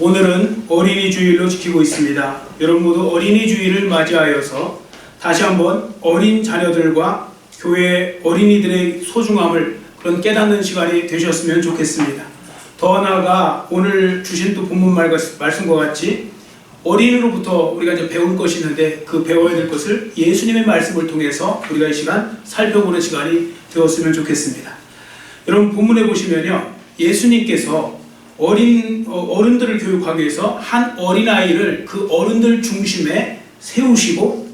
오늘은 어린이 주일로 지키고 있습니다. 여러분 모두 어린이 주일을 맞이하여서 다시 한번 어린 자녀들과 교회 어린이들의 소중함을 그런 깨닫는 시간이 되셨으면 좋겠습니다. 더 나아가 오늘 주신 또 본문 말- 말씀과 같이 어린이로부터 우리가 이제 배울 것이 있는데 그 배워야 될 것을 예수님의 말씀을 통해서 우리가 이 시간 살펴보는 시간이 되었으면 좋겠습니다. 여러분 본문에 보시면요 예수님께서 어린 어, 어른들을 교육하기 위해서 한 어린 아이를 그 어른들 중심에 세우시고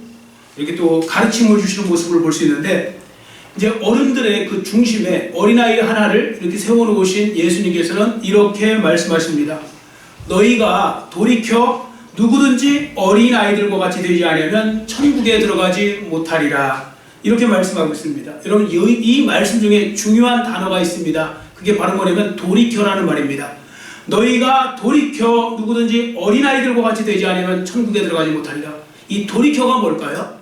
이렇게 또 가르침을 주시는 모습을 볼 수 있는데 이제 어른들의 그 중심에 어린 아이 하나를 이렇게 세워놓으신 예수님께서는 이렇게 말씀하십니다. 너희가 돌이켜 누구든지 어린 아이들과 같이 되지 않으면 천국에 들어가지 못하리라. 이렇게 말씀하고 있습니다. 여러분 이, 이 말씀 중에 중요한 단어가 있습니다. 그게 바로 뭐냐면 돌이켜라는 말입니다. 너희가 돌이켜 누구든지 어린 아이들과 같이 되지 않으면 천국에 들어가지 못하리라. 이 돌이켜가 뭘까요?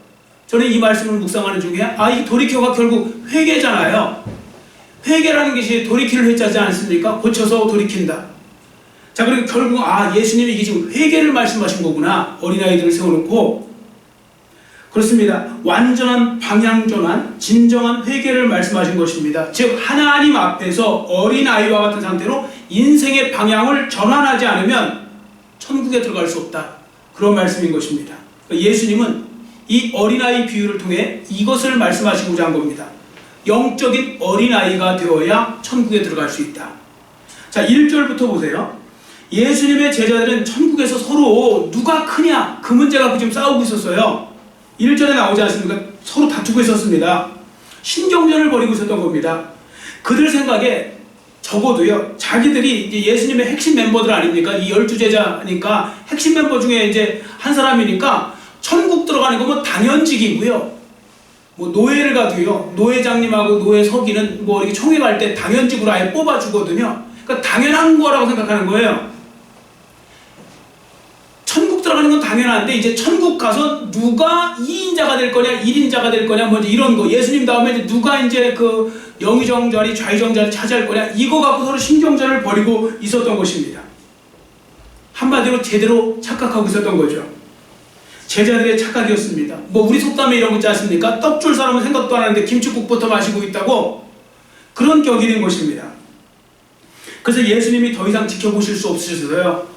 저는 이 말씀을 묵상하는 중에 아 이 돌이켜가 결국 회개잖아요. 회개라는 것이 돌이키를 회자지 않습니까? 고쳐서 돌이킨다. 자 그리고 결국 아 예수님이 지금 회개를 말씀하신 거구나 어린아이들을 세워놓고 그렇습니다. 완전한 방향 전환 진정한 회개를 말씀하신 것입니다. 즉 하나님 앞에서 어린 아이와 같은 상태로 인생의 방향을 전환하지 않으면 천국에 들어갈 수 없다. 그런 말씀인 것입니다. 그러니까 예수님은 이 어린아이 비유를 통해 이것을 말씀하시고자 한 겁니다. 영적인 어린아이가 되어야 천국에 들어갈 수 있다. 자 1절부터 보세요. 예수님의 제자들은 천국에서 서로 누가 크냐? 그 문제 갖고 지금 싸우고 있었어요. 1절에 나오지 않습니까? 서로 다투고 있었습니다. 신경전을 벌이고 있었던 겁니다. 그들 생각에 적어도요, 자기들이 이제 예수님의 핵심 멤버들 아닙니까? 이 열두 제자니까 핵심 멤버 중에 이제 한 사람이니까 천국 들어가는 거뭐 당연직이고요. 뭐 노예를 가도요, 노회장님하고 노예 서기는 뭐 이렇게 총회 갈 때 당연직으로 아예 뽑아주거든요. 그러니까 당연한 거라고 생각하는 거예요. 들어가는 건 당연한데 이제 천국 가서 누가 2인자가 될 거냐 1인자가 될 거냐 뭐 이런 거. 예수님 다음에 이제 누가 이제 그 영의정 자리 좌의정 자리 차지할 거냐 이거 갖고 서로 신경전을 벌이고 있었던 것입니다. 한마디로 제대로 착각하고 있었던 거죠. 제자들의 착각이었습니다. 뭐 우리 속담에 이런 거 있지 않습니까? 떡 줄 사람은 생각도 안 하는데 김치국부터 마시고 있다고? 그런 격이 된 것입니다. 그래서 예수님이 더 이상 지켜보실 수 없으셔서요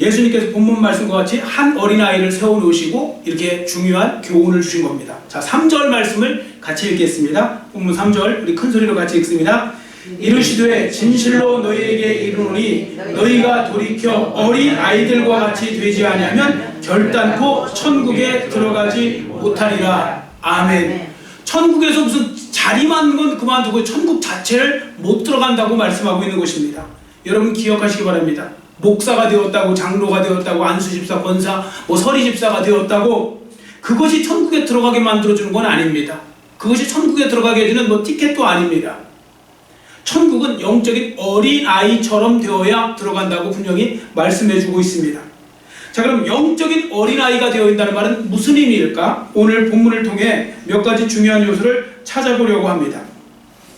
예수님께서 본문 말씀과 같이 한 어린아이를 세워놓으시고 이렇게 중요한 교훈을 주신 겁니다. 자, 3절 말씀을 같이 읽겠습니다. 본문 3절 우리 큰 소리로 같이 읽습니다. 이르시되 진실로 너희에게 이르노니 너희가 돌이켜 어린 아이들과 같이 되지 아니하면 결단코 천국에 들어가지 못하리라. 아멘. 천국에서 무슨 자리만 건 그만두고 천국 자체를 못 들어간다고 말씀하고 있는 것입니다. 여러분 기억하시기 바랍니다. 목사가 되었다고 장로가 되었다고 안수집사 권사 뭐 서리집사가 되었다고 그것이 천국에 들어가게 만들어주는 건 아닙니다. 그것이 천국에 들어가게 해주는 뭐 티켓도 아닙니다. 천국은 영적인 어린 아이처럼 되어야 들어간다고 분명히 말씀해주고 있습니다. 자 그럼 영적인 어린 아이가 되어 있다는 말은 무슨 의미일까? 오늘 본문을 통해 몇 가지 중요한 요소를 찾아보려고 합니다.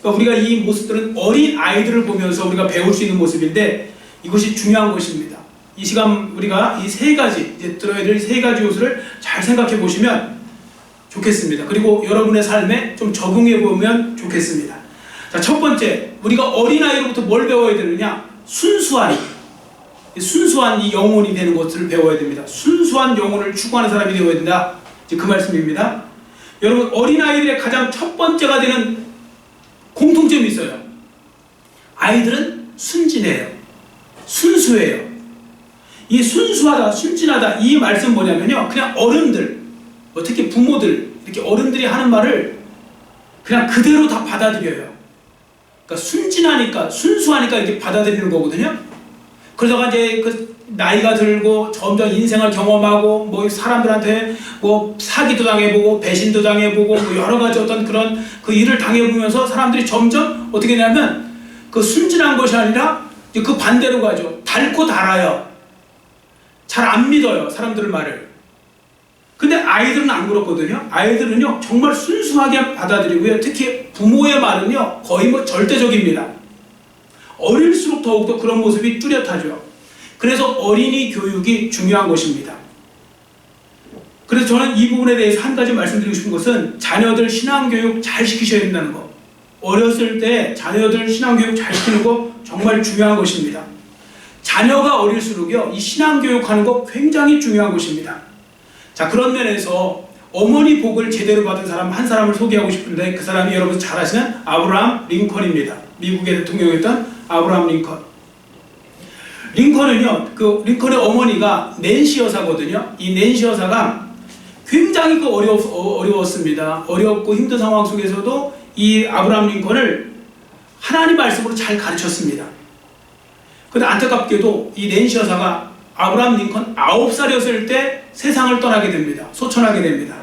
그러니까 우리가 이 모습들은 어린 아이들을 보면서 우리가 배울 수 있는 모습인데 이것이 중요한 것입니다. 이 시간 우리가 이 세 가지 이제 들어야 될 세 가지 요소를 잘 생각해 보시면 좋겠습니다. 그리고 여러분의 삶에 좀 적용해 보면 좋겠습니다. 자, 첫 번째 우리가 어린 아이로부터 뭘 배워야 되느냐? 순수한 순수한 이 영혼이 되는 것을 배워야 됩니다. 순수한 영혼을 추구하는 사람이 되어야 된다. 이제 그 말씀입니다. 여러분 어린 아이들의 가장 첫 번째가 되는 공통점이 있어요. 아이들은 순진해요. 순수해요. 이 순수하다, 순진하다 이 말씀 뭐냐면요. 그냥 어른들, 뭐 특히 부모들 이렇게 어른들이 하는 말을 그냥 그대로 다 받아들여요. 그러니까 순진하니까 순수하니까 이렇게 받아들이는 거거든요. 그러다가 이제 그 나이가 들고 점점 인생을 경험하고 뭐 사람들한테 뭐 사기도 당해보고 배신도 당해보고 뭐 여러 가지 어떤 그런 그 일을 당해보면서 사람들이 점점 어떻게 되냐면 그 순진한 것이 아니라 그 반대로 가죠. 닳고 달아요. 잘 안 믿어요. 사람들 말을. 근데 아이들은 안 그렇거든요. 아이들은요 정말 순수하게 받아들이고요. 특히 부모의 말은요 거의 뭐 절대적입니다. 어릴수록 더욱더 그런 모습이 뚜렷하죠. 그래서 어린이 교육이 중요한 것입니다. 그래서 저는 이 부분에 대해서 한 가지 말씀드리고 싶은 것은 자녀들 신앙교육 잘 시키셔야 된다는 거. 어렸을 때 자녀들 신앙교육 잘 시키는 거 정말 중요한 것입니다. 자녀가 어릴수록요, 이 신앙 교육하는 거 굉장히 중요한 것입니다. 자, 그런 면에서 어머니 복을 제대로 받은 사람 한 사람을 소개하고 싶은데 그 사람이 여러분 잘 아시는 아브라함 링컨입니다. 미국의 대통령이었던 아브라함 링컨. 링컨은요, 그 링컨의 어머니가 낸시 여사거든요. 이 낸시 여사가 굉장히 그 어려, 어, 어려웠습니다. 어렵고 힘든 상황 속에서도 이 아브라함 링컨을 하나님 말씀으로 잘 가르쳤습니다. 근데 안타깝게도 이 낸시 여사가 아브라함 링컨 9살이었을 때 세상을 떠나게 됩니다. 소천하게 됩니다.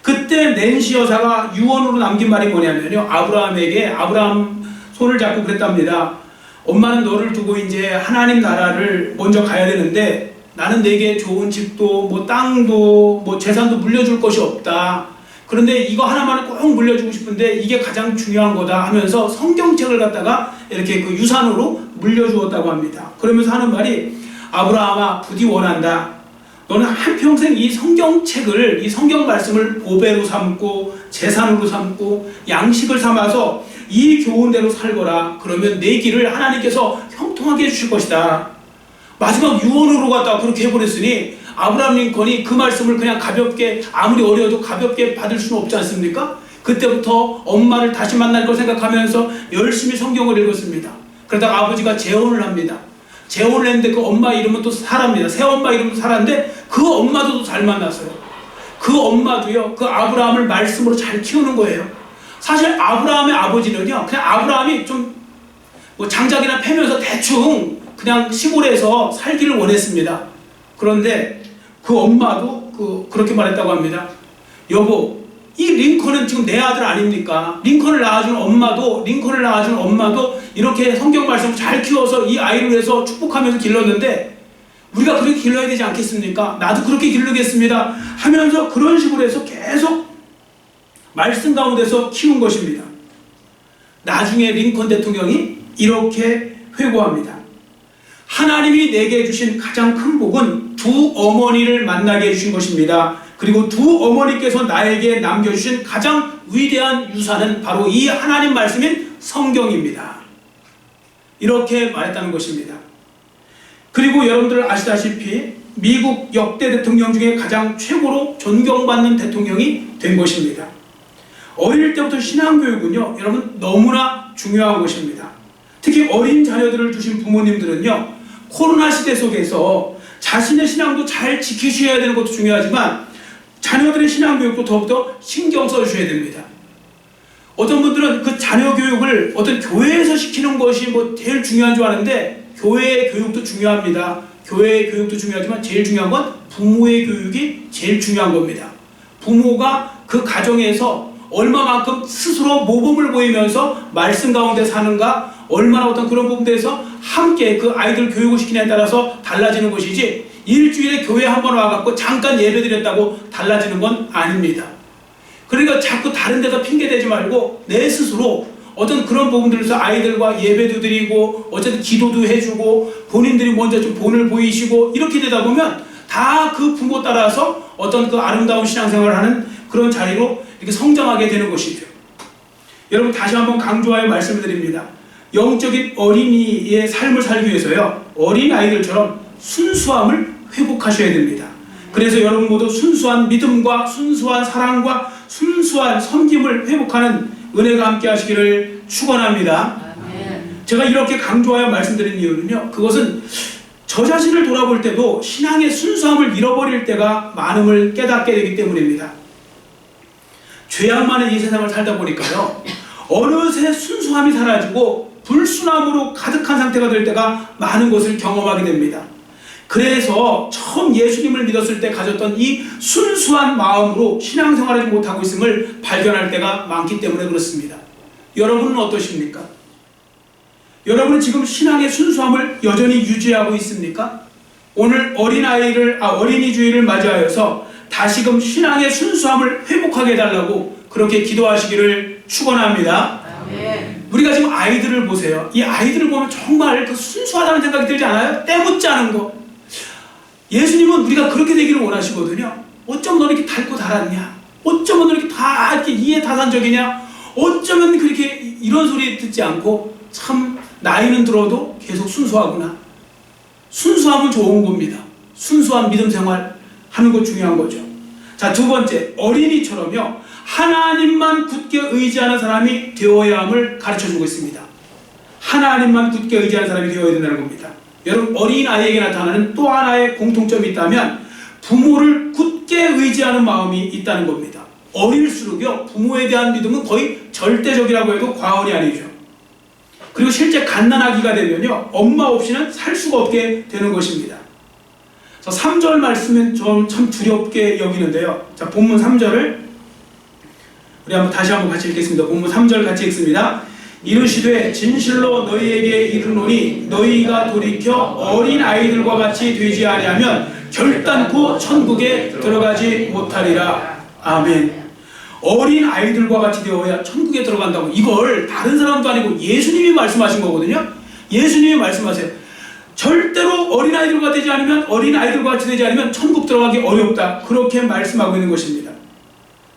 그때 낸시 여사가 유언으로 남긴 말이 뭐냐면요. 아브라함에게 아브라함 손을 잡고 그랬답니다. 엄마는 너를 두고 이제 하나님 나라를 먼저 가야 되는데 나는 내게 좋은 집도 뭐 땅도 뭐 재산도 물려줄 것이 없다. 그런데 이거 하나만은 꼭 물려주고 싶은데 이게 가장 중요한 거다 하면서 성경책을 갖다가 이렇게 그 유산으로 물려주었다고 합니다. 그러면서 하는 말이 아브라함아 부디 원한다. 너는 한평생 이 성경책을 이 성경 말씀을 보배로 삼고 재산으로 삼고 양식을 삼아서 이 교훈대로 살거라. 그러면 내 길을 하나님께서 형통하게 해주실 것이다. 마지막 유언으로 갖다가 그렇게 해버렸으니 아브라함 링컨이 그 말씀을 그냥 가볍게 아무리 어려워도 가볍게 받을 수는 없지 않습니까? 그때부터 엄마를 다시 만날 걸 생각하면서 열심히 성경을 읽었습니다. 그러다가 아버지가 재혼을 합니다. 재혼을 했는데 그 엄마 이름은 또 사라입니다. 새 엄마 이름도 사라인데 그 엄마도 또 잘 만났어요. 그 엄마도요, 그 아브라함을 말씀으로 잘 키우는 거예요. 사실 아브라함의 아버지는요, 그냥 아브라함이 좀 뭐 장작이나 패면서 대충 그냥 시골에서 살기를 원했습니다. 그런데 그 엄마도 그 그렇게 말했다고 합니다. 여보, 이 링컨은 지금 내 아들 아닙니까? 링컨을 낳아준 엄마도 링컨을 낳아준 엄마도 이렇게 성경 말씀 잘 키워서 이 아이를 위해서 축복하면서 길렀는데 우리가 그렇게 길러야 되지 않겠습니까? 나도 그렇게 기르겠습니다. 하면서 그런 식으로 해서 계속 말씀 가운데서 키운 것입니다. 나중에 링컨 대통령이 이렇게 회고합니다. 하나님이 내게 주신 가장 큰 복은 두 어머니를 만나게 해주신 것입니다. 그리고 두 어머니께서 나에게 남겨주신 가장 위대한 유산은 바로 이 하나님 말씀인 성경입니다. 이렇게 말했다는 것입니다. 그리고 여러분들 아시다시피 미국 역대 대통령 중에 가장 최고로 존경받는 대통령이 된 것입니다. 어릴 때부터 신앙교육은요, 여러분 너무나 중요한 것입니다. 특히 어린 자녀들을 두신 부모님들은요, 코로나 시대 속에서 자신의 신앙도 잘 지키셔야 되는 것도 중요하지만 자녀들의 신앙 교육도 더욱더 신경 써주셔야 됩니다. 어떤 분들은 그 자녀 교육을 어떤 교회에서 시키는 것이 뭐 제일 중요한 줄 아는데 교회의 교육도 중요합니다. 교회의 교육도 중요하지만 제일 중요한 건 부모의 교육이 제일 중요한 겁니다. 부모가 그 가정에서 얼마만큼 스스로 모범을 보이면서 말씀 가운데 사는가 얼마나 어떤 그런 부분에서 함께 그 아이들 교육을 시키냐에 따라서 달라지는 것이지 일주일에 교회 한 번 와갖고 잠깐 예배 드렸다고 달라지는 건 아닙니다. 그러니까 자꾸 다른 데다 핑계 대지 말고 내 스스로 어떤 그런 부분들에서 아이들과 예배도 드리고 어쨌든 기도도 해주고 본인들이 먼저 좀 본을 보이시고 이렇게 되다 보면 다 그 부모 따라서 어떤 그 아름다운 신앙생활을 하는 그런 자리로 이렇게 성장하게 되는 것이죠. 여러분 다시 한번 강조하여 말씀을 드립니다. 영적인 어린이의 삶을 살기 위해서요. 어린 아이들처럼 순수함을 회복하셔야 됩니다. 그래서 여러분 모두 순수한 믿음과 순수한 사랑과 순수한 섬김을 회복하는 은혜가 함께 하시기를 축원합니다. 제가 이렇게 강조하여 말씀드린 이유는요. 그것은 저 자신을 돌아볼 때도 신앙의 순수함을 잃어버릴 때가 많음을 깨닫게 되기 때문입니다. 죄악 많은 이 세상을 살다 보니까요. 어느새 순수함이 사라지고 불순함으로 가득한 상태가 될 때가 많은 것을 경험하게 됩니다. 그래서 처음 예수님을 믿었을 때 가졌던 이 순수한 마음으로 신앙생활을 못하고 있음을 발견할 때가 많기 때문에 그렇습니다. 여러분은 어떠십니까? 여러분은 지금 신앙의 순수함을 여전히 유지하고 있습니까? 오늘 어린아이를, 아, 어린이 주일을 맞이하여서 다시금 신앙의 순수함을 회복하게 해달라고 그렇게 기도하시기를 축원합니다. 우리가 지금 아이들을 보세요. 이 아이들을 보면 정말 그 순수하다는 생각이 들지 않아요? 때묻지 않은 거. 예수님은 우리가 그렇게 되기를 원하시거든요. 어쩜 너 이렇게 닳고 달았냐? 어쩌면 너 이렇게 다 이렇게 이해타산적이냐? 어쩌면 그렇게 이런 소리 듣지 않고 참 나이는 들어도 계속 순수하구나. 순수함은 좋은 겁니다. 순수한 믿음 생활 하는 거 중요한 거죠. 자, 두 번째, 어린이처럼요. 하나님만 굳게 의지하는 사람이 되어야 함을 가르쳐 주고 있습니다. 하나님만 굳게 의지하는 사람이 되어야 된다는 겁니다. 여러분, 어린 아이에게 나타나는 또 하나의 공통점이 있다면 부모를 굳게 의지하는 마음이 있다는 겁니다. 어릴수록요, 부모에 대한 믿음은 거의 절대적이라고 해도 과언이 아니죠. 그리고 실제 갓난아기가 되면요, 엄마 없이는 살 수가 없게 되는 것입니다. 자, 3절 말씀은 좀 참 두렵게 여기는데요. 자, 본문 3절을 우리 한번 다시 한번 같이 읽겠습니다. 본문 3절 같이 읽습니다. 이르시되 진실로 너희에게 이르노니 너희가 돌이켜 어린 아이들과 같이 되지 아니하면 결단코 천국에 들어가지 못하리라. 아멘. 어린 아이들과 같이 되어야 천국에 들어간다고 이걸 다른 사람도 아니고 예수님이 말씀하신 거거든요. 예수님이 말씀하세요. 절대로 어린 아이들과 되지 않으면 어린 아이들과 같이 되지 않으면 천국 들어가기 어렵다. 그렇게 말씀하고 있는 것입니다.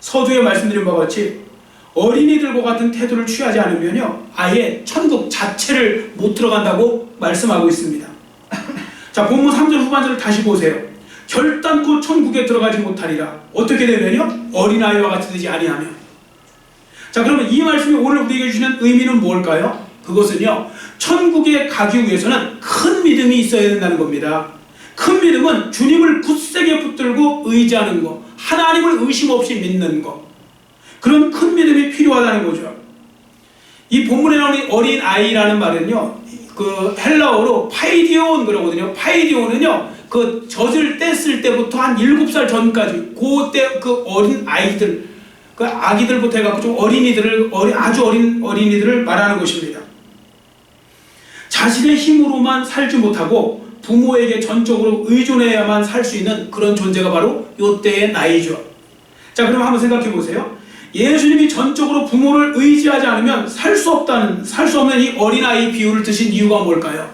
서두에 말씀드린 바와 같이 어린이들과 같은 태도를 취하지 않으면요 아예 천국 자체를 못 들어간다고 말씀하고 있습니다. 자 본문 3절 후반절을 다시 보세요. 결단코 천국에 들어가지 못하리라. 어떻게 되면요 어린아이와 같이 되지 아니하면. 자 그러면 이 말씀이 오늘 우리에게 주시는 의미는 뭘까요? 그것은요 천국에 가기 위해서는 큰 믿음이 있어야 된다는 겁니다. 큰 믿음은 주님을 굳세게 붙들고 의지하는 것, 하나님을 의심 없이 믿는 것. 그런 큰 믿음이 필요하다는 거죠. 이 본문에 나오는 어린 아이라는 말은요, 그 헬라어로 파이디온 그러거든요. 파이디온은요, 그 젖을 뗐을 때부터 한 7살 전까지, 그때 그 어린 아이들, 그 아기들부터 해갖고 좀 어린이들을, 어리, 아주 어린 어린이들을 말하는 것입니다. 자신의 힘으로만 살지 못하고 부모에게 전적으로 의존해야만 살 수 있는 그런 존재가 바로 요때의 나이죠. 자, 그럼 한번 생각해 보세요. 예수님이 전적으로 부모를 의지하지 않으면 살 수 없다는, 살 수 없는 이 어린아이 비유를 드신 이유가 뭘까요?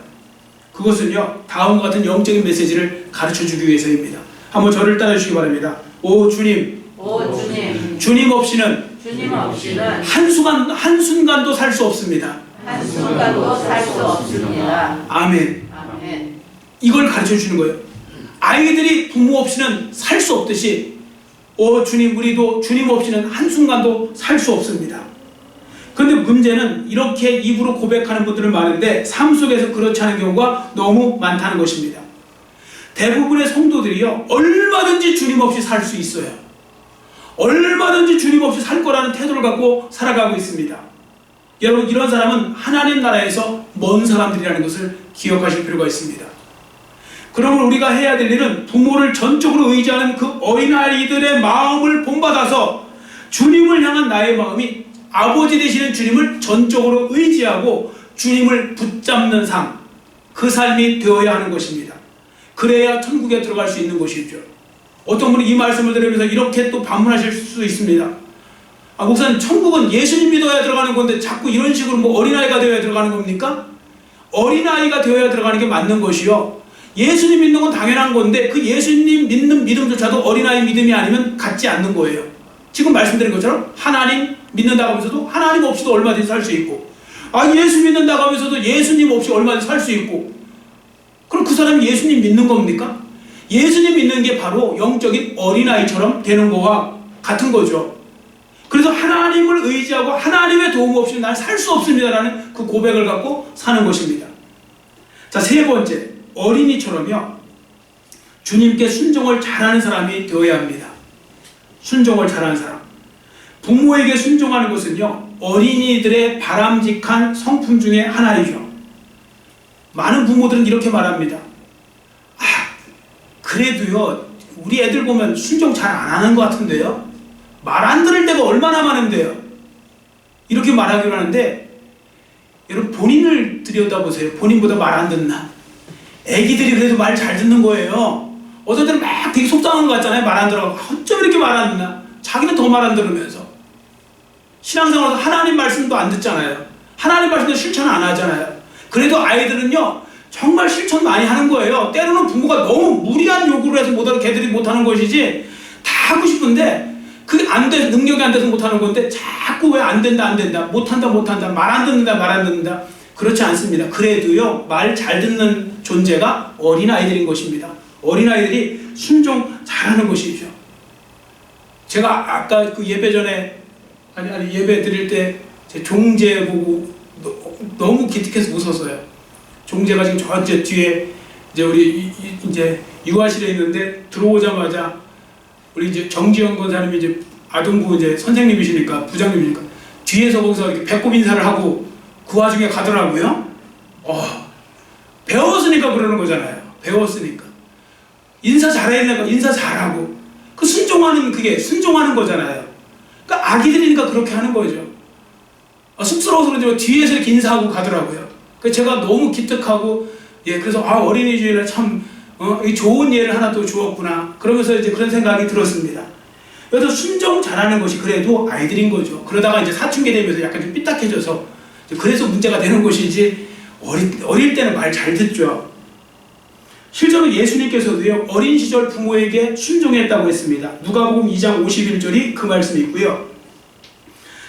그것은요, 다음과 같은 영적인 메시지를 가르쳐 주기 위해서입니다. 한번 저를 따라 주시기 바랍니다. 오, 주님. 오 주님, 주님 없이는 주님 없이는 한순간, 한순간도 살 수 없습니다. 한순간도 살 수 없습니다. 아멘. 이걸 가르쳐 주는 거예요. 아이들이 부모 없이는 살 수 없듯이 오 주님 우리도 주님 없이는 한순간도 살 수 없습니다. 그런데 문제는 이렇게 입으로 고백하는 분들은 많은데 삶 속에서 그렇지 않은 경우가 너무 많다는 것입니다. 대부분의 성도들이요 얼마든지 주님 없이 살 수 있어요. 얼마든지 주님 없이 살 거라는 태도를 갖고 살아가고 있습니다. 여러분 이런 사람은 하나님 나라에서 먼 사람들이라는 것을 기억하실 필요가 있습니다. 그러면 우리가 해야 될 일은 부모를 전적으로 의지하는 그 어린아이들의 마음을 본받아서 주님을 향한 나의 마음이 아버지 되시는 주님을 전적으로 의지하고 주님을 붙잡는 삶, 그 삶이 되어야 하는 것입니다. 그래야 천국에 들어갈 수 있는 것이죠. 어떤 분이 이 말씀을 들으면서 이렇게 또 반문하실 수 있습니다. 아, 목사님, 천국은 예수님 믿어야 들어가는 건데 자꾸 이런 식으로 뭐 어린아이가 되어야 들어가는 겁니까? 어린아이가 되어야 들어가는 게 맞는 것이요. 예수님 믿는 건 당연한 건데 그 예수님 믿는 믿음조차도 어린아이 믿음이 아니면 갖지 않는 거예요. 지금 말씀드린 것처럼 하나님 믿는다고 하면서도 하나님 없이도 얼마든지 살 수 있고 아 예수 믿는다고 하면서도 예수님 없이 얼마든지 살 수 있고 그럼 그 사람이 예수님 믿는 겁니까? 예수님 믿는 게 바로 영적인 어린아이처럼 되는 거와 같은 거죠. 그래서 하나님을 의지하고 하나님의 도움 없이는 난살 수 없습니다라는 그 고백을 갖고 사는 것입니다. 자, 세 번째. 어린이처럼요. 주님께 순종을 잘하는 사람이 되어야 합니다. 순종을 잘하는 사람. 부모에게 순종하는 것은요. 어린이들의 바람직한 성품 중에 하나이죠. 많은 부모들은 이렇게 말합니다. 아, 그래도요. 우리 애들 보면 순종 잘 안 하는 것 같은데요. 말 안 들을 때가 얼마나 많은데요. 이렇게 말하기로 하는데 여러분 본인을 들여다보세요. 본인보다 말 안 듣나? 애기들이 그래도 말 잘 듣는 거예요. 어떤 때는 막 되게 속상한 것 같잖아요. 말 안 들어. 어쩜 이렇게 말 안 듣나? 자기는 더 말 안 들으면서. 신앙생활에서 하나님 말씀도 안 듣잖아요. 하나님 말씀도 실천 안 하잖아요. 그래도 아이들은요 정말 실천 많이 하는 거예요. 때로는 부모가 너무 무리한 요구를 해서 못하는 걔들이 못하는 것이지 다 하고 싶은데 그게 안 돼, 능력이 안 돼서 못하는 건데 자꾸 왜 안 된다, 안 된다, 못한다, 못한다, 말 안 듣는다, 말 안 듣는다. 그렇지 않습니다. 그래도요, 말 잘 듣는 존재가 어린아이들인 것입니다. 어린아이들이 순종 잘하는 것이죠. 제가 아까 그 예배 전에, 아니, 아니, 예배 드릴 때 제 종재 보고 너- 너무 기특해서 웃었어요. 종재가 지금 저한테 뒤에 이제 우리 이제 유아실에 있는데 들어오자마자 우리 이제 정지영 권사님이 이제 아동부 이제 선생님이시니까 부장님이니까 뒤에서 거기서 이렇게 배꼽 인사를 하고 그 와중에 가더라고요. 어, 배웠으니까 그러는 거잖아요. 배웠으니까 인사 잘해야 인사 잘하고 그 순종하는 그게 순종하는 거잖아요. 그러니까 아기들이니까 그렇게 하는 거죠. 아, 쑥스러워서 그런지 뭐 뒤에서 이렇게 인사하고 가더라고요. 그 제가 너무 기특하고 예 그래서 아 어린이 주일에 참 어, 이 좋은 예를 하나 또 주었구나. 그러면서 이제 그런 생각이 들었습니다. 그래서 순종 잘하는 것이 그래도 아이들인 거죠. 그러다가 이제 사춘기 되면서 약간 좀 삐딱해져서 그래서 문제가 되는 것이지 어릴, 어릴 때는 말 잘 듣죠. 실제로 예수님께서도요 어린 시절 부모에게 순종했다고 했습니다. 누가복음 2장 51절이 그 말씀이 있고요.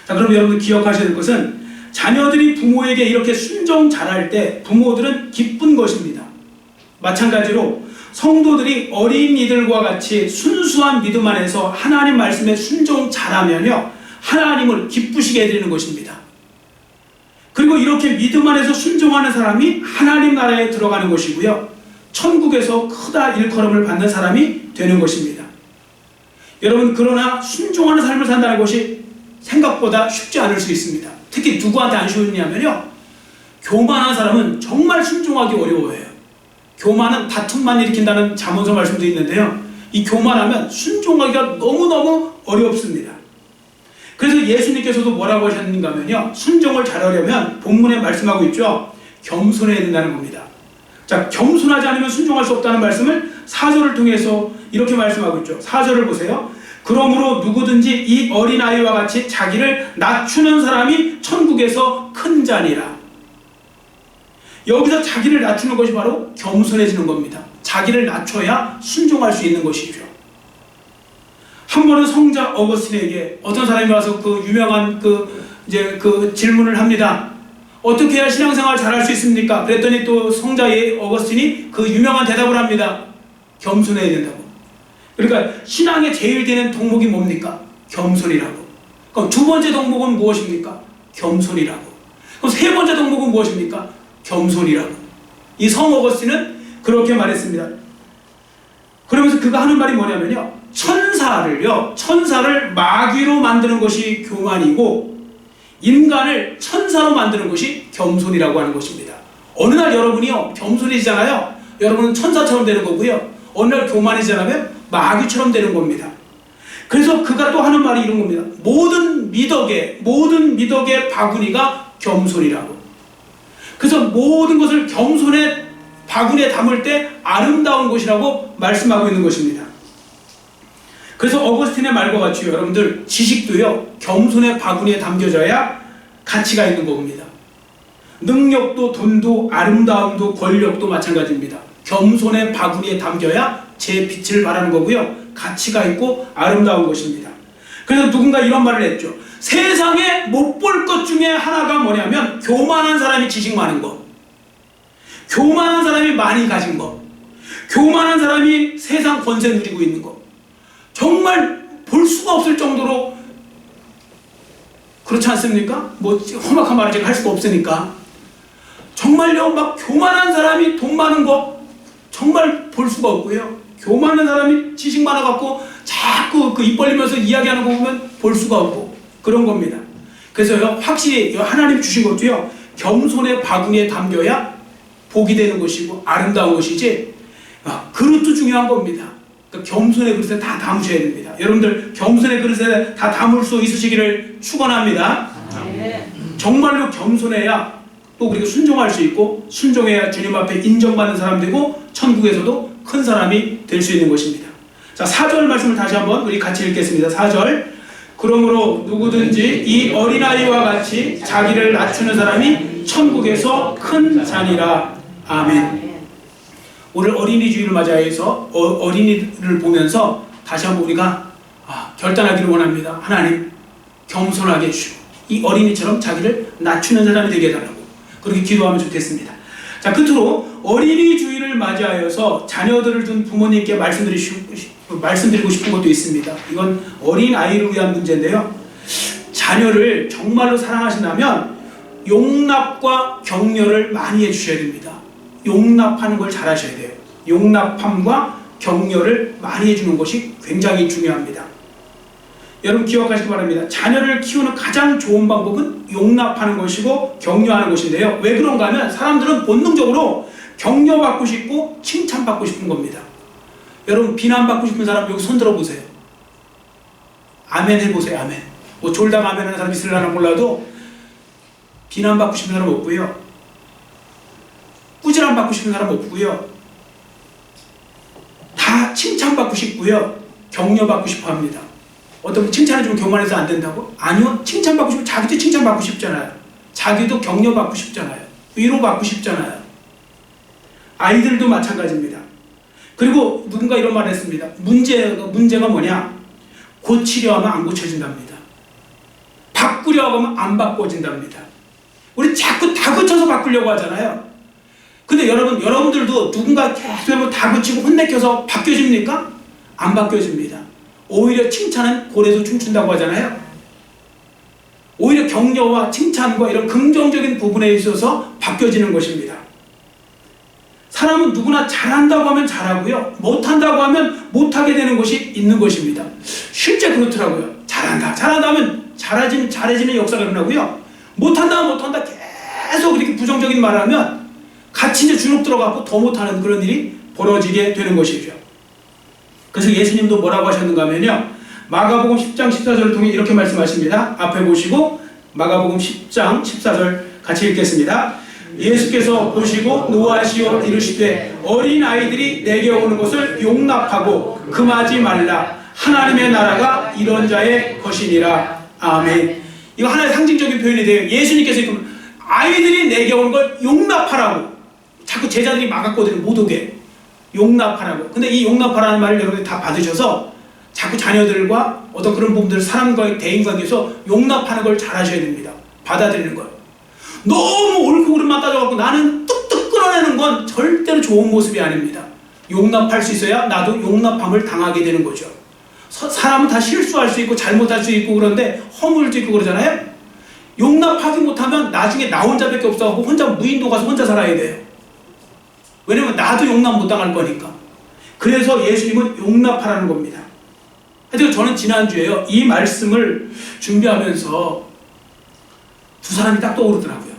자 그럼 여러분 기억하셔야 될 것은 자녀들이 부모에게 이렇게 순종 잘할 때 부모들은 기쁜 것입니다. 마찬가지로 성도들이 어린이들과 같이 순수한 믿음 안에서 하나님 말씀에 순종 잘하면요 하나님을 기쁘시게 해드리는 것입니다. 그리고 이렇게 믿음 안에서 순종하는 사람이 하나님 나라에 들어가는 것이고요 천국에서 크다 일컬음을 받는 사람이 되는 것입니다. 여러분 그러나 순종하는 삶을 산다는 것이 생각보다 쉽지 않을 수 있습니다. 특히 누구한테 안 쉬웠냐면요 교만한 사람은 정말 순종하기 어려워해요. 교만은 다툼만 일으킨다는 자문서 말씀도 있는데요. 이 교만하면 순종하기가 너무너무 어렵습니다. 그래서 예수님께서도 뭐라고 하셨는가 하면요. 순종을 잘하려면 본문에 말씀하고 있죠. 겸손해야 된다는 겁니다. 자, 겸손하지 않으면 순종할 수 없다는 말씀을 사절을 통해서 이렇게 말씀하고 있죠. 사절을 보세요. 그러므로 누구든지 이 어린아이와 같이 자기를 낮추는 사람이 천국에서 큰 자니라. 여기서 자기를 낮추는 것이 바로 겸손해지는 겁니다. 자기를 낮춰야 순종할 수 있는 것이죠. 한 번은 성자 어거스틴에게 어떤 사람이 와서 그 유명한 그 이제 그 질문을 합니다. 어떻게 해야 신앙생활 잘할 수 있습니까? 그랬더니 또 성자 예 어거스틴이 그 유명한 대답을 합니다. 겸손해야 된다고. 그러니까 신앙의 제일 되는 덕목이 뭡니까? 겸손이라고. 그럼 두 번째 덕목은 무엇입니까? 겸손이라고. 그럼 세 번째 덕목은 무엇입니까? 겸손이라고. 이 성 어거스틴은 그렇게 말했습니다. 그러면서 그가 하는 말이 뭐냐면요. 천사를요. 천사를 마귀로 만드는 것이 교만이고 인간을 천사로 만드는 것이 겸손이라고 하는 것입니다. 어느 날 여러분이요. 겸손해지잖아요. 여러분은 천사처럼 되는 거고요. 어느 날 교만해지잖아요. 마귀처럼 되는 겁니다. 그래서 그가 또 하는 말이 이런 겁니다. 모든 미덕의 모든 미덕의 바구니가 겸손이라고. 그래서 모든 것을 겸손의 바구니에 담을 때 아름다운 것이라고 말씀하고 있는 것입니다. 그래서 어거스틴의 말과 같이 여러분들 지식도요 겸손의 바구니에 담겨져야 가치가 있는 겁니다. 능력도 돈도 아름다움도 권력도 마찬가지입니다. 겸손의 바구니에 담겨야 제 빛을 발하는 거고요 가치가 있고 아름다운 것입니다. 그래서 누군가 이런 말을 했죠. 세상에 못 볼 것 중에 하나가 뭐냐면 교만한 사람이 지식 많은 것. 교만한 사람이 많이 가진 것. 교만한 사람이 세상 권세 누리고 있는 것. 정말 볼 수가 없을 정도로 그렇지 않습니까? 뭐 험악한 말을 제가 할 수가 없으니까. 정말요? 막 교만한 사람이 돈 많은 거 정말 볼 수가 없고요. 교만한 사람이 지식 많아갖고 자꾸 그 입 벌리면서 이야기하는 거 보면 볼 수가 없고 그런 겁니다. 그래서요 확실히 하나님 주신 것도요. 겸손의 바구니에 담겨야 복이 되는 것이고 아름다운 것이지. 아, 그릇도 중요한 겁니다 그러니까 겸손의 그릇에 다 담으셔야 됩니다. 여러분들 겸손의 그릇에 다 담을 수 있으시기를 축원합니다. 네. 정말로 겸손해야 또 우리가 순종할 수 있고 순종해야 주님 앞에 인정받는 사람 되고 천국에서도 큰 사람이 될 수 있는 것입니다. 자, 4절 말씀을 다시 한번 우리 같이 읽겠습니다. 4절 그러므로 누구든지 이 어린아이와 같이 자기를 낮추는 사람이 천국에서 큰 자니라. 아멘. 오늘 어린이 주일을 맞이해서 어, 린이를 보면서 다시 한번 우리가 아, 결단하기를 원합니다. 하나님 겸손하게 해주시고 이 어린이처럼 자기를 낮추는 사람이 되게 해달라고 그렇게 기도하면 좋겠습니다. 자 끝으로 어린이 주일을 맞이하여서 자녀들을 둔 부모님께 말씀드리고 싶은 것도 있습니다. 이건 어린 아이를 위한 문제인데요. 자녀를 정말로 사랑하신다면 용납과 격려를 많이 해주셔야 됩니다. 용납하는 걸 잘하셔야 돼요. 용납함과 격려를 많이 해주는 것이 굉장히 중요합니다. 여러분 기억하시기 바랍니다. 자녀를 키우는 가장 좋은 방법은 용납하는 것이고 격려하는 것인데요. 왜 그런가 하면 사람들은 본능적으로 격려받고 싶고 칭찬받고 싶은 겁니다. 여러분 비난받고 싶은 사람 여기 손 들어보세요. 아멘 해보세요. 아멘. 뭐 졸다가 아멘 하는 사람 있으려나 몰라도 비난받고 싶은 사람 없고요. 꾸지람 받고 싶은 사람 없고요. 다 칭찬받고 싶고요. 격려받고 싶어 합니다. 어떤 분 칭찬해주면 교만해서 안 된다고? 아니요. 칭찬받고 싶으면 자기도 칭찬받고 싶잖아요. 자기도 격려받고 싶잖아요. 위로받고 싶잖아요. 아이들도 마찬가지입니다. 그리고 누군가 이런 말을 했습니다. 문제가, 문제가 뭐냐? 고치려 하면 안 고쳐진답니다. 바꾸려 하면 안 바꿔진답니다. 우리 자꾸 다 고쳐서 바꾸려고 하잖아요. 근데 여러분, 여러분들도 누군가 계속 다 고치고 혼내켜서 바뀌어집니까? 안 바뀌어집니다. 오히려 칭찬은 고래도 춤춘다고 하잖아요. 오히려 격려와 칭찬과 이런 긍정적인 부분에 있어서 바뀌어지는 것입니다. 사람은 누구나 잘한다고 하면 잘하고요. 못한다고 하면 못하게 되는 것이 있는 것입니다. 실제 그렇더라고요. 잘한다. 잘한다 하면 잘해지는, 잘해지는 역사가 일어나고요. 못한다 못한다. 계속 이렇게 부정적인 말을 하면 같이 이제 주눅 들어가고 더 못하는 그런 일이 벌어지게 되는 것이죠. 그래서 예수님도 뭐라고 하셨는가 하면요. 마가복음 10장 14절을 통해 이렇게 말씀하십니다. 앞에 보시고 마가복음 10장 14절 같이 읽겠습니다. 예수께서 보시고 노하시어 이르시되 어린 아이들이 내게 오는 것을 용납하고 금하지 말라. 하나님의 나라가 이런 자의 것이니라. 아멘. 이거 하나의 상징적인 표현이 돼요. 예수님께서 지금 아이들이 내게 오는 걸 용납하라고 자꾸 제자들이 막았거든요. 못 오게. 용납하라고. 근데 이 용납하라는 말을 여러분들이 다 받으셔서 자꾸 자녀들과 어떤 그런 부분들 사람과의 대인관계에서 용납하는 걸 잘하셔야 됩니다. 받아들이는 걸. 너무 옳고 그름만 따져갖고 나는 뚝뚝 끌어내는 건 절대로 좋은 모습이 아닙니다. 용납할 수 있어야 나도 용납함을 당하게 되는 거죠. 서- 사람은 다 실수할 수 있고 잘못할 수 있고 그런데 허물을 수 있고 그러잖아요. 용납하지 못하면 나중에 나 혼자밖에 없어갖고 혼자 무인도 가서 혼자 살아야 돼요. 왜냐면 나도 용납 못 당할 거니까. 그래서 예수님은 용납하라는 겁니다. 하여튼 저는 지난주에요. 이 말씀을 준비하면서 두 사람이 딱 떠오르더라고요.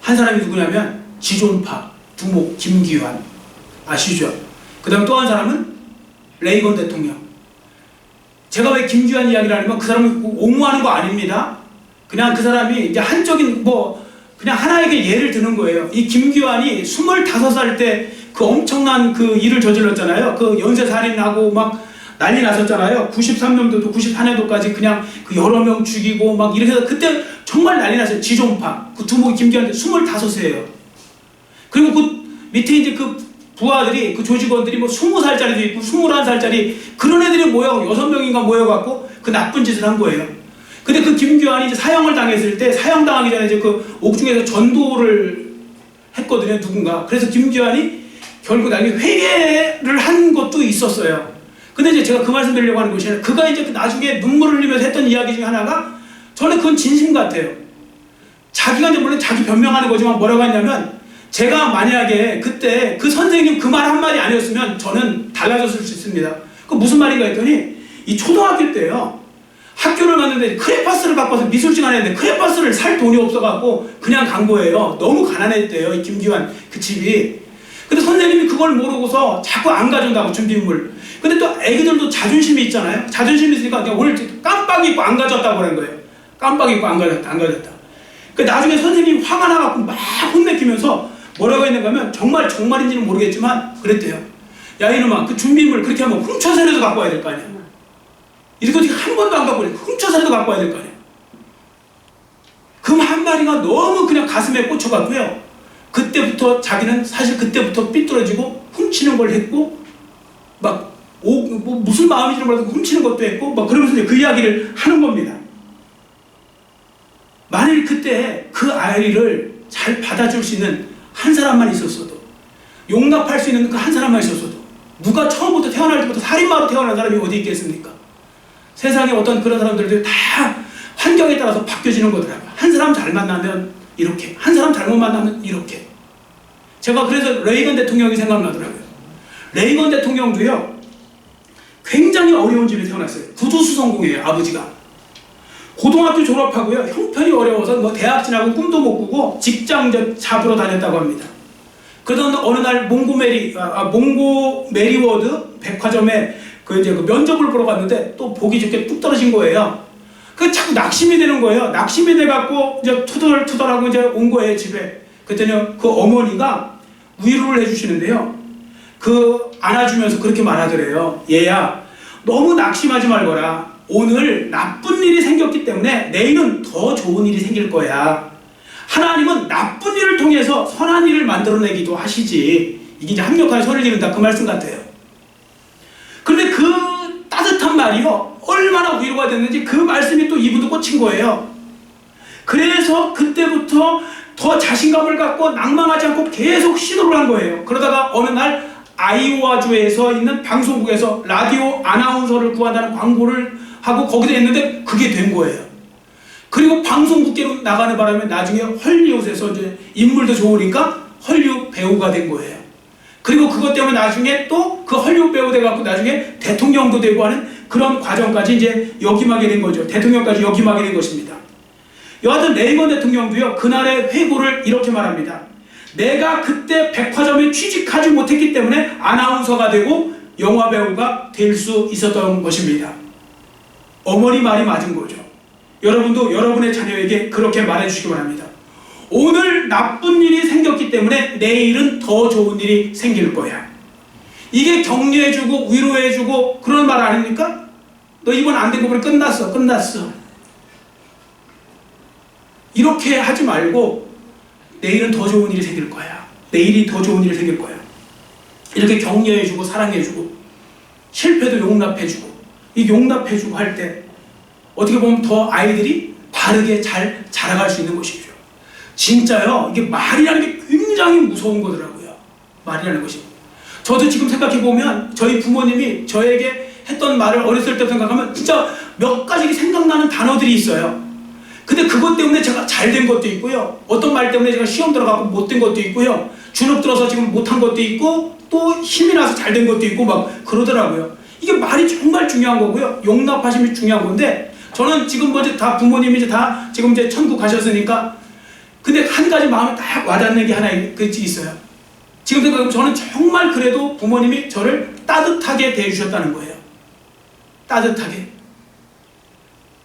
한 사람이 누구냐면 지존파, 두목, 김기환. 아시죠? 그 다음 또 한 사람은 레이건 대통령. 제가 왜 김기환 이야기를 하냐면 그 사람을 옹호하는 거 아닙니다. 그냥 그 사람이 이제 한적인 뭐 그냥 하나에게 예를 드는 거예요. 이 김기환이 25살 때 그 엄청난 그 일을 저질렀잖아요. 그 연쇄살인하고 막 난리 났었잖아요. 93년도도 94년도까지 그냥 그 여러 명 죽이고 막 이렇게 해서 그때 정말 난리 났어요. 지존파. 그 두목이 김기환인데 25세예요. 그리고 그 밑에 이제 그 부하들이 그 조직원들이 뭐 20살짜리도 있고 21살짜리 그런 애들이 모여 여섯 명인가 모여갖고 그 나쁜 짓을 한 거예요. 근데 그 김규환이 이제 사형을 당했을 때 사형 당하기 전에 이제 그 옥중에서 전도를 했거든요 누군가. 그래서 김규환이 결국 나중에 회개를 한 것도 있었어요. 근데 이제 제가 그 말씀 드리려고 하는 것이 아니라 그가 이제 그 나중에 눈물을 흘리면서 했던 이야기 중에 하나가 저는 그건 진심 같아요. 자기가 이제 물론 자기 변명하는 거지만 뭐라고 했냐면 제가 만약에 그때 그 선생님 그 말 한마디 아니었으면 저는 달라졌을 수 있습니다. 그 무슨 말인가 했더니 이 초등학교 때요. 학교를 갔는데 크레파스를 바꿔서 미술 시간 했는데 크레파스를 살 돈이 없어갖고 그냥 간 거예요. 너무 가난했대요. 이 김기환 그 집이. 근데 선생님이 그걸 모르고서 자꾸 안 가져온다고 준비물. 근데 또 애기들도 자존심이 있잖아요. 자존심이 있으니까 그냥 오늘 깜빡 잊고 안 가져왔다고 그런 거예요. 깜빡 잊고 안 가져왔다, 안 가져왔다. 그 나중에 선생님이 화가 나갖고 막 혼내키면서 뭐라고 했는가 하면 정말 정말인지는 모르겠지만 그랬대요. 야 이놈아 그 준비물 그렇게 하면 훔쳐서 라도 갖고 와야 될 거 아니야. 이렇게 한 번도 안 갖고. 훔쳐서라도 갖고 와야 될 거 아니에요. 금 한 마리가 너무 그냥 가슴에 꽂혀갖고요. 그때부터 자기는 사실 그때부터 삐뚤어지고 훔치는 걸 했고 막 오, 뭐 무슨 마음인지 몰라도 훔치는 것도 했고 막 그러면서 이제 그 이야기를 하는 겁니다. 만일 그때 그 아이를 잘 받아줄 수 있는 한 사람만 있었어도 용납할 수 있는 그 한 사람만 있었어도 누가 처음부터 태어날 때부터 살인마로 태어난 사람이 어디 있겠습니까? 세상에 어떤 그런 사람들도 다 환경에 따라서 바뀌어지는 거더라고요. 한 사람 잘 만나면 이렇게, 한 사람 잘못 만나면 이렇게. 제가 그래서 레이건 대통령이 생각나더라고요. 레이건 대통령도요, 굉장히 어려운 집에 태어났어요. 구두수성공이에요, 아버지가. 고등학교 졸업하고요, 형편이 어려워서 뭐 대학 진학은 꿈도 못 꾸고 직장 저 잡으러 다녔다고 합니다. 그러던 어느 날 몽고 메리, 아, 아, 몽고 메리워드 백화점에 그 이제 그 면접을 보러 갔는데 또 보기 좋게 뚝 떨어진 거예요. 그 자꾸 낙심이 되는 거예요. 낙심이 돼갖고 이제 투덜투덜하고 이제 온 거예요 집에. 그랬더니 그 어머니가 위로를 해주시는데요. 그 안아주면서 그렇게 말하더래요. 얘야, 너무 낙심하지 말거라. 오늘 나쁜 일이 생겼기 때문에 내일은 더 좋은 일이 생길 거야. 하나님은 나쁜 일을 통해서 선한 일을 만들어내기도 하시지. 이게 이제 합력하여 소리를 지른다 그 말씀 같아요. 말이요. 얼마나 위로가 됐는지 그 말씀이 또 이분도 꽂힌 거예요. 그래서 그때부터 더 자신감을 갖고 낭망하지 않고 계속 시도를 한 거예요. 그러다가 어느 날 아이오와주에서 있는 방송국에서 라디오 아나운서를 구한다는 광고를 하고 거기서 했는데 그게 된 거예요. 그리고 방송국계로 나가는 바람에 나중에 헐리우드에서 이제 인물도 좋으니까 헐리우드 배우가 된 거예요. 그리고 그것 때문에 나중에 또 그 헐리우드 배우 돼갖고 나중에 대통령도 되고 하는 그런 과정까지 이제 역임하게 된 거죠. 대통령까지 역임하게 된 것입니다. 여하튼 레이건 대통령도요 그날의 회고를 이렇게 말합니다. 내가 그때 백화점에 취직하지 못했기 때문에 아나운서가 되고 영화 배우가 될 수 있었던 것입니다. 어머니 말이 맞은 거죠. 여러분도 여러분의 자녀에게 그렇게 말해주시기 바랍니다. 오늘 나쁜 일이 생겼기 때문에 내일은 더 좋은 일이 생길 거야. 이게 격려해주고 위로해주고 그런 말 아닙니까? 너 이번 안 된 거 보니 끝났어, 끝났어. 이렇게 하지 말고 내일은 더 좋은 일이 생길 거야. 내일이 더 좋은 일이 생길 거야. 이렇게 격려해주고 사랑해주고 실패도 용납해주고 이 용납해주고 할 때 어떻게 보면 더 아이들이 바르게 잘 자라갈 수 있는 것이죠. 진짜요. 이게 말이라는 게 굉장히 무서운 거더라고요. 말이라는 것이. 저도 지금 생각해 보면 저희 부모님이 저에게 했던 말을 어렸을 때 생각하면 진짜 몇 가지 생각나는 단어들이 있어요. 근데 그것 때문에 제가 잘 된 것도 있고요. 어떤 말 때문에 제가 시험 들어가고 못 된 것도 있고요. 준업 들어서 지금 못한 것도 있고 또 힘이 나서 잘 된 것도 있고 막 그러더라고요. 이게 말이 정말 중요한 거고요. 용납하심이 중요한 건데 저는 지금 뭐 이제 다 부모님이 이제 다 지금 이제 천국 가셨으니까 근데 한 가지 마음에 딱 와닿는 게 하나 그 있어요. 지금 생각하면 저는 정말 그래도 부모님이 저를 따뜻하게 대해주셨다는 거예요. 따뜻하게.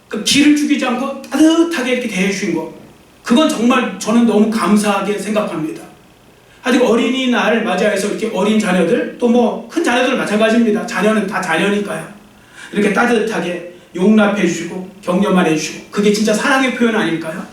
그 기를 죽이지 않고 따뜻하게 이렇게 대해주신 거. 그건 정말 저는 너무 감사하게 생각합니다. 아직 어린이날 맞이해서 이렇게 어린 자녀들 또 뭐 큰 자녀들 마찬가지입니다. 자녀는 다 자녀니까요. 이렇게 따뜻하게 용납해 주시고 격려만 해 주시고 그게 진짜 사랑의 표현 아닐까요?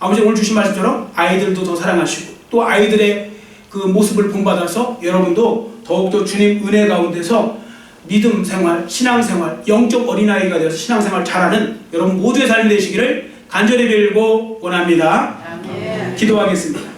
아버지 오늘 주신 말씀처럼 아이들도 더 사랑하시고 또 아이들의 그 모습을 본받아서 여러분도 더욱더 주님 은혜 가운데서 믿음 생활, 신앙 생활, 영적 어린아이가 되어서 신앙 생활 잘하는 여러분 모두의 삶이 되시기를 간절히 빌고 원합니다. 기도하겠습니다.